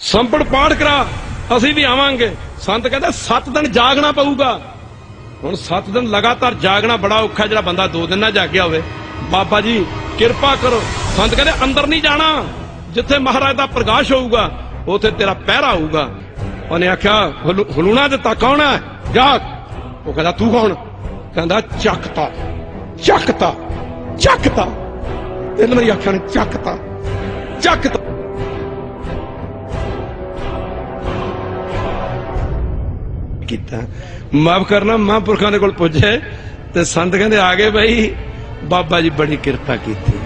ਸੰਪੜ ਪਾਠ ਕਰਾ, ਅਸੀਂ ਵੀ ਆਵਾਂਗੇ। ਸੰਤ ਕਹਿੰਦਾ 7 ਦਿਨ ਜਾਗਣਾ ਪਊਗਾ। ਹੁਣ 7 ਦਿਨ ਲਗਾਤਾਰ ਜਾਗਣਾ ਬੜਾ ਔਖਾ, ਜਿਹੜਾ ਬੰਦਾ 2 ਦਿਨ ਨਾ ਜਾਗਿਆ ਹੋਵੇ। ਬਾਬਾ ਜੀ, ਕਿਰਪਾ ਕਰੋ। ਸੰਤ ਕਹਿੰਦੇ, ਅੰਦਰ ਨਹੀਂ ਜਾਣਾ। ਜਿੱਥੇ ਮਹਾਰਾਜ ਦਾ ਪ੍ਰਕਾਸ਼ ਹੋਊਗਾ, ਉਥੇ ਤੇਰਾ ਪਹਿਰਾ ਹੋਊਗਾ। ਉਹਨੇ ਆਖਿਆ ਹਲੂਣਾ ਦਿੱਤਾ ਕੌਣ ਹੈ? ਜਾਗ। ਉਹ ਕਹਿੰਦਾ, ਤੂੰ ਕੌਣ? ਕਹਿੰਦਾ, ਚੱਕਤਾ। ਚੱਕਤਾ। ਚੱਕਤਾ। ਤਿੰਨ ਵਾਰੀ ਆਖਿਆ ਨੇ ਚੱਕਤਾ। ਚੱਕਤਾ। ਕੀਤਾ। ਮਾਫ ਕਰਨਾ, ਮਹਾਂਪੁਰਖਾਂ ਦੇ ਕੋਲ ਪੁੱਜੇ ਤੇ ਸੰਤ ਕਹਿੰਦੇ, ਆ ਗਏ ਬਈ, ਬਾਬਾ ਜੀ ਬੜੀ ਕਿਰਪਾ ਕੀਤੀ।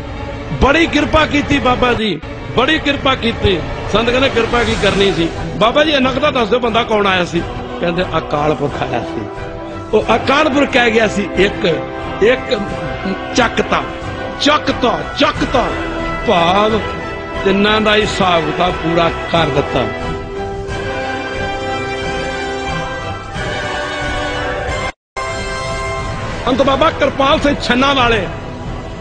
ਬੜੀ ਕਿਰਪਾ ਕੀਤੀ ਬਾਬਾ ਜੀ, ਬੜੀ ਕਿਰਪਾ ਕੀਤੀ। ਸੰਤ ਕਹਿੰਦੇ, ਕਿਰਪਾ ਕੀ ਕਰਨੀ ਸੀ? ਬਾਬਾ ਜੀ ਇਹਨਾਂ ਦਾ ਦੱਸ ਦਿਓ ਬੰਦਾ ਕੌਣ ਆਇਆ ਸੀ? ਕਹਿੰਦੇ, ਅਕਾਲ ਪੁਰਖ ਆਇਆ ਸੀ। ਉਹ ਅਕਾਲ ਪੁਰਖ ਕਹਿ ਗਿਆ ਸੀ, ਇੱਕ ਇੱਕ ਚੱਕਤਾ ਚੱਕਤਾ ਚੱਕਤਾ। ਭਾਵ ਤਿੰਨਾਂ ਦਾ ਹਿਸਾਬ ਤਾਂ ਪੂਰਾ ਕਰ ਦਿੱਤਾ। ਅੰਤ ਬਾਬਾ ਕਿਰਪਾਲ ਸਿੰਘ ਛੰਨਾ ਵਾਲੇ।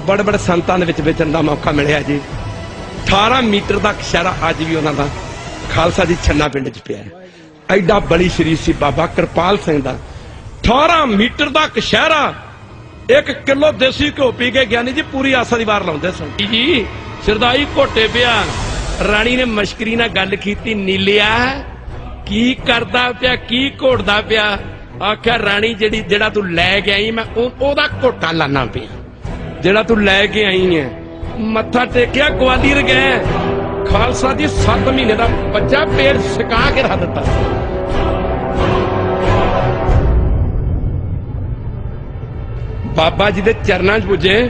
ਬੜੇ ਬੜੇ ਸੰਤਾਂ ਦੇ ਵਿੱਚ ਵੇਚਣ ਦਾ ਮੌਕਾ ਮਿਲਿਆ ਜੀ। 18 ਮੀਟਰ ਦਾ ਕਸ਼ਹਿਰਾ ਅੱਜ ਵੀ ਉਹਨਾਂ ਦਾ ਖਾਲਸਾ ਜੀ ਛੰਨਾ ਪਿੰਡ 'ਚ ਪਿਆ ਹੈ। ਐਡਾ ਬੜੀ ਸ਼ਰੀਰ ਸੀ ਬਾਬਾ ਕਿਰਪਾਲ ਸਿੰਘ ਦਾ। 18 ਮੀਟਰ ਦਾ ਕਸ਼ਹਿਰਾ 1 ਕਿਲੋ ਦੇਸੀ ਘਿਓ ਪੀ ਕੇ ਗਿਆਨੀ ਜੀ ਪੂਰੀ ਆਸਾ ਦੀ ਵਾਰ ਲਾਉਂਦੇ ਸਨ। ਜੀ ਸਿਰਦਾਈ ਘੋਟੇ ਪਿਆ ਰਾਣੀ ਨੇ ਮਸ਼ਕਰੀ ਨਾਲ ਗੱਲ ਕੀਤੀ, ਨੀਲਿਆ, ਕੀ ਕਰਦਾ ਪਿਆ, ਕੀ ਘੋੜਦਾ ਪਿਆ? ਆਖਿਆ, ਰਾਣੀ ਜਿਹੜੀ, ਜਿਹੜਾ ਤੂੰ ਲੈ ਕੇ ਆਈ, ਮੈਂ ਉਹਦਾ ਘੋਟਾ ਲਾਣਾ ਪਿਆ। ਜਿਹੜਾ ਤੂੰ ਲੈ ਕੇ ਆਈ ਹੈ ਮੱਥਾ ਟੇਕਿਆ ਗਵਾਲੀਅਰ ਗਏ ਖਾਲਸਾ ਜੀ 7 ਮਹੀਨੇ ਦਾ ਬੱਚਾ ਪੇੜ ਸਿਕਾ ਕੇ ਰੱਖ ਦਿੱਤਾ। ਬਾਬਾ ਜੀ ਦੇ ਚਰਨਾਂ 'ਚ ਪੁੱਜੇ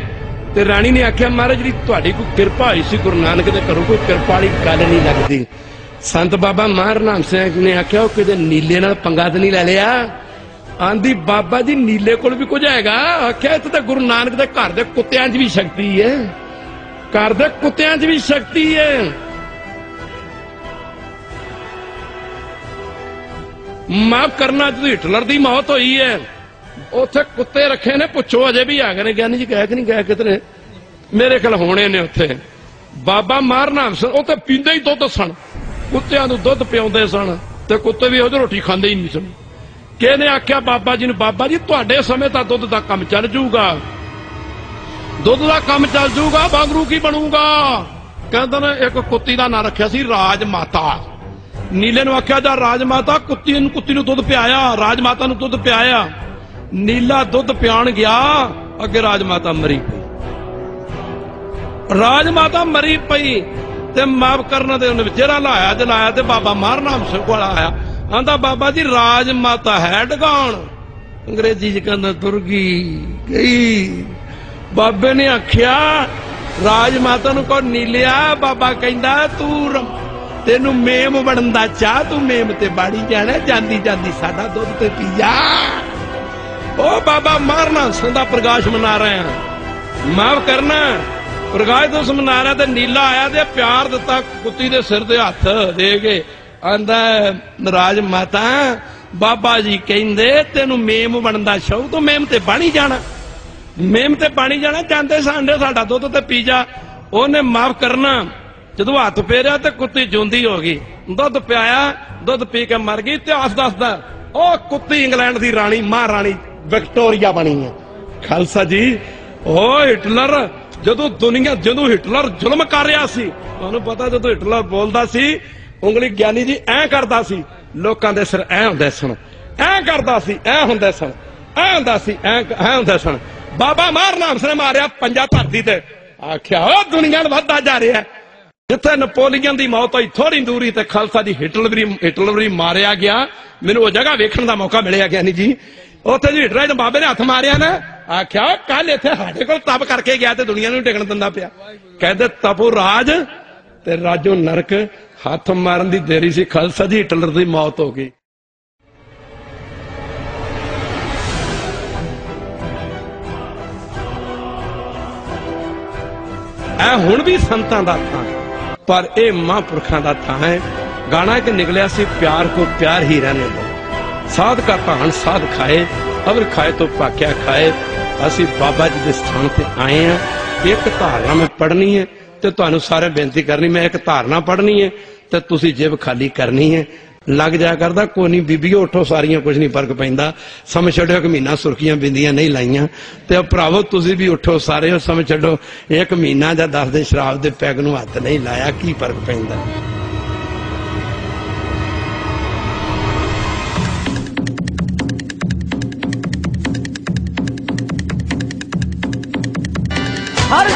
ਤੇ ਰਾਣੀ ਨੇ ਆਖਿਆ, ਮਹਾਰਾਜ ਜੀ, ਤੁਹਾਡੀ ਕੋਈ ਕਿਰਪਾ ਹੋਈ ਸੀ, ਗੁਰੂ ਨਾਨਕ ਦੇ ਘਰੋਂ ਕੋਈ ਕਿਰਪਾ ਵਾਲੀ ਗੱਲ ਨਹੀਂ ਲੱਗਦੀ। ਸੰਤ ਬਾਬਾ ਮਹਾਰਨਾਮ ਸਿੰਘ ਨੇ ਆਖਿਆ, ਉਹ ਕਿਤੇ ਨੀਲੇ ਨਾਲ ਪੰਗਾ ਤੇ ਨਹੀਂ ਲੈ ਲਿਆ? ਆਂਦੀ, ਬਾਬਾ ਜੀ, ਨੀਲੇ ਕੋਲ ਵੀ ਕੁਝ ਹੈਗਾ। ਆਖਿਆ, ਇੱਥੇ ਤਾਂ ਗੁਰੂ ਨਾਨਕ ਦੇ ਘਰ ਦੇ ਕੁੱਤਿਆਂ 'ਚ ਵੀ ਸ਼ਕਤੀ ਹੈ। ਘਰ ਦੇ ਕੁੱਤਿਆਂ 'ਚ ਵੀ ਸ਼ਕਤੀ ਹੈ। ਮਾਫ ਕਰਨਾ, ਜਦੋਂ ਹਿਟਲਰ ਦੀ ਮੌਤ ਹੋਈ ਹੈ, ਉੱਥੇ ਕੁੱਤੇ ਰੱਖੇ ਨੇ, ਪੁੱਛੋ ਅਜੇ ਵੀ ਆ ਗਏ ਨੇ। ਗਿਆਨੀ ਜੀ ਕਹਿ ਕਿ ਨਹੀਂ ਗਏ ਕਿਤਨੇ ਮੇਰੇ ਕੋਲ ਹੋਣੇ ਨੇ ਉੱਥੇ। ਬਾਬਾ ਮਾਰਨਾ ਸਨ ਉਹ ਤੇ ਪੀਂਦੇ ਹੀ ਦੁੱਧ ਸਨ। ਕੁੱਤਿਆਂ ਨੂੰ ਦੁੱਧ ਪਿਆਉਂਦੇ ਸਨ ਤੇ ਕੁੱਤੇ ਵੀ ਉਹਦੀ ਰੋਟੀ ਖਾਂਦੇ ਹੀ ਨਹੀਂ ਸਨ। ਕਿਹਨੇ ਆਖਿਆ, ਬਾਬਾ ਜੀ ਨੂੰ, ਬਾਬਾ ਜੀ, ਤੁਹਾਡੇ ਸਮੇਂ ਤਾਂ ਦੁੱਧ ਦਾ ਕੰਮ ਚੱਲ ਜਾਊਗਾ। ਦੁੱਧ ਦਾ ਕੰਮ ਚੱਲ ਜਾਊਗਾ, ਬਾਗਰੂ ਕੀ ਬਣੂਗਾ? ਕਹਿੰਦੇ ਨੇ, ਇੱਕ ਕੁੱਤੀ ਦਾ ਨਾਂ ਰੱਖਿਆ ਸੀ ਰਾਜ ਮਾਤਾ ਨੀਲੇ ਨੂੰ ਆਖਿਆ ਜਾ ਰਾਜ ਮਾਤਾ ਕੁੱਤੀ ਨੂੰ ਕੁੱਤੀ ਨੂੰ ਦੁੱਧ ਪਿਆਇਆ ਰਾਜ ਮਾਤਾ ਨੂੰ ਦੁੱਧ ਪਿਆਇਆ। ਨੀਲਾ ਦੁੱਧ ਪਿਆਣ ਗਿਆ, ਅੱਗੇ ਰਾਜ ਮਾਤਾ ਮਰੀ ਪਈ। ਰਾਜ ਮਾਤਾ ਮਰੀ ਪਈ ਤੇ ਮਾਫ ਕਰਨ ਦੇ ਉਹਨੇ ਵਿਚੇਰਾ ਲਾਇਆ ਤੇ ਲਾਇਆ ਤੇ ਬਾਬਾ ਮਾਰਨਾਮ ਸਿੰਘ ਕੋਲ ਆਇਆ। ਆਂਦਾ ਬਾਬਾ ਜੀ, ਰਾਜ ਮਾਤਾ ਹੈ ਡਗਾਉਣ। ਅੰਗਰੇਜ਼ੀ ਚ ਕਹਿੰਦਾ ਤੁਰ ਗਈ। ਗਈ ਬਾਬੇ ਨੇ ਆਖਿਆ, ਰਾਜ ਮਾਤਾ ਨੂੰ ਕੋ ਨੀਲਿਆ, ਬਾਬਾ ਕਹਿੰਦਾ, ਤੂੰ ਤੈਨੂੰ ਮੇਮ ਬਣਨ ਦਾ ਚਾਹ, ਤੂੰ ਮੇਮ ਤੇ ਬਾੜੀ ਜਾਣਾ, ਜਾਂਦੀ ਜਾਂਦੀ ਸਾਡਾ ਦੁੱਧ ਤੇ ਪੀ ਜਾ। ਉਹ ਬਾਬਾ ਮਾਰਨਾ, ਸੰਦਾ ਪ੍ਰਕਾਸ਼ ਮਨਾ ਰਹੇ। ਆ ਮਾਫ ਕਰਨਾ ਪ੍ਰਕਾਸ਼ ਦਿਵਸ ਮਨਾ ਰਿਹਾ ਤੇ ਨੀਲਾ ਆਇਆ ਤੇ ਪਿਆਰ ਦਿੱਤਾ ਕੁੱਤੀ ਦੇ ਸਿਰ ਤੇ ਹੱਥ ਦੇ ਕੇ। ਆਂਦਾ, ਰਾਜ ਮਾਤਾ, ਬਾਬਾ ਜੀ ਕਹਿੰਦੇ, ਤੈਨੂੰ ਮੇਮ ਬਣਨ ਸ਼ੌਕ, ਤੂੰ ਮੇਮ ਤੇ ਬਾਣੀ ਜਾਣਾ। ਮੇਮ ਤੇ ਪਾਣੀ ਜਾਣਾ, ਜਾਂਦੇ ਸਾਂਡੇ ਸਾਡਾ ਦੁੱਧ ਤੇ ਪੀ ਜਾ। ਉਹਨੇ ਮਾਫ ਕਰਨਾ। ਜਦੋਂ ਹੱਥ ਫੇਰਿਆ ਤੇ ਕੁੱਤੀ ਜੁੰਦੀ ਹੋ ਗਈ। ਦੁੱਧ ਪਿਆਇਆ, ਦੁੱਧ ਪੀ ਕੇ ਮਰ ਗਈ। ਇਤਿਹਾਸ ਦੱਸਦਾ, ਉਹ ਕੁੱਤੀ ਇੰਗਲੈਂਡ ਦੀ ਰਾਣੀ, ਮਹਾਰਾਣੀ ਵਿਕਟੋਰੀਆ ਬਣੀ ਹੈ। ਖਾਲਸਾ ਜੀ ਉਹ ਹਿਟਲਰ, ਜਦੋਂ ਦੁਨੀਆ, ਜਦੋਂ ਹਿਟਲਰ ਜ਼ੁਲਮ ਕਰ ਰਿਹਾ ਸੀ, ਤੁਹਾਨੂੰ ਪਤਾ ਜਦੋਂ ਹਿਟਲਰ ਬੋਲਦਾ ਸੀ ਉਂਗਲੀ ਗਿਆਨੀ ਜੀ, ਐ ਕਰਦਾ ਸੀ। ਲੋਕਾਂ ਦੇ ਸਿਰ ਐ ਹੁੰਦੇ ਸਨ। ਐ ਕਰਦਾ ਸੀ, ਐ ਹੁੰਦੇ ਸਨ। ਐ ਹੁੰਦਾ ਸੀ, ਐ ਐ ਹੁੰਦੇ ਸਨ। ਬਾਬਾ ਮਾਰਨਾਮ ਨੇ ਮਾਰਿਆ ਪੰਜਾ ਧਰਤੀ ਤੇ। ਆਖਿਆ ਉਹ ਦੁਨੀਆ ਵੱਧਦਾ ਜਾ ਰਿਹਾ ਜਿੱਥੇ ਨਪੋਲੀਅਨ ਦੀ ਮੌਤ ਹੋਈ ਥੋੜੀ ਦੂਰੀ ਤੇ ਖਾਲਸਾ ਦੀ ਹਿਟਲਰ ਵੀ ਹਿਟਲਰ ਵੀ ਮਾਰਿਆ ਗਿਆ। ਮੈਨੂੰ ਉਹ ਜਗ੍ਹਾ ਵੇਖਣ ਦਾ ਮੌਕਾ ਮਿਲਿਆ, ਗਿਆਨੀ ਜੀ। ਉੱਥੇ ਜੀ ਹਿਟਲਰ ਦੇ ਬਾਬੇ ਨੇ ਹੱਥ ਮਾਰਿਆ ਨਾ। ਆਖਿਆ ਕੱਲ ਇੱਥੇ ਸਾਡੇ ਕੋਲ ਤਪ ਕਰਕੇ ਗਿਆ ਤੇ ਦੁਨੀਆ ਨੂੰ ਟਿਕਣ ਦਿੰਦਾ ਪਿਆ। ਕਹਿੰਦੇ, ਤਪੋ ਰਾਜ ਤੇ ਰਾਜੋ ਨਰਕ ਹੱਥ ਮਾਰਨ ਦੀ ਦੇਰੀ ਸੀ, ਖਾਲਸਾ ਜੀ ਹਿਟਲਰ ਦੀ ਮੌਤ ਹੋ ਗਈ। ਇਹ ਹੁਣ ਵੀ ਸੰਤਾਂ ਦਾ ਥਾਂ ਪਰ ਇਹ ਮਹਾਂਪੁਰਖਾਂ ਦਾ ਥਾਂ ਹੈ। ਗਾਣਾ ਇੱਕ ਨਿਕਲਿਆ ਸੀ, ਪਿਆਰ ਕੋ ਪਿਆਰ ਹੀ ਰਹਿਣੇ ਦੋ। ਸਾਧ ਕਾ ਭਾਣ ਸਾਧ ਖਾਏ, ਅਵਰ ਖਾਏ ਤੋਂ ਪਾਕਿਆ ਖਾਏ। ਅਸੀਂ ਬਾਬਾ ਜੀ ਦੇ ਸਥਾਨ ਤੇ ਆਏ ਆ ਇੱਕ ਧਾਰਨਾ ਮੈਂ ਪੜ੍ਹਨੀ ਹੈ ਤੇ ਤੁਹਾਨੂੰ ਸਾਰੇ ਬੇਨਤੀ ਕਰਨੀ, ਮੈਂ ਇੱਕ ਧਾਰਨਾ ਪੜ੍ਹਨੀ ਹੈ ਤੇ ਤੁਸੀਂ ਜੇਬ ਖਾਲੀ ਕਰਨੀ ਹੈ। ਲੱਗ ਜਾ ਕਰਦਾ, ਕੋਈ ਨਹੀਂ, ਬੀਬੀਓ ਉੱਠੋ, ਸਾਰੀਆਂ ਕੁਝ ਨਹੀਂ ਫ਼ਰਕ ਪੈਂਦਾ। ਸਮਝ ਛੱਡੋ, ਇੱਕ ਮਹੀਨਾ ਸੁਰਖੀਆਂ ਬਿੰਦੀਆਂ ਨਹੀਂ ਲਾਈਆਂ। ਤੇ ਭਰਾਵੋ, ਤੁਸੀਂ ਵੀ ਉੱਠੋ, ਸਾਰੇ ਹੋ ਸਮਝ ਛੱਡੋ। ਇੱਕ ਮਹੀਨਾ ਜਾਂ 10 ਦਿਨ ਸ਼ਰਾਬ ਦੇ ਪੈਗ ਨੂੰ ਹੱਥ ਨਹੀਂ ਲਾਇਆ, ਕੀ ਫ਼ਰਕ ਪੈਂਦਾ? ਹਰ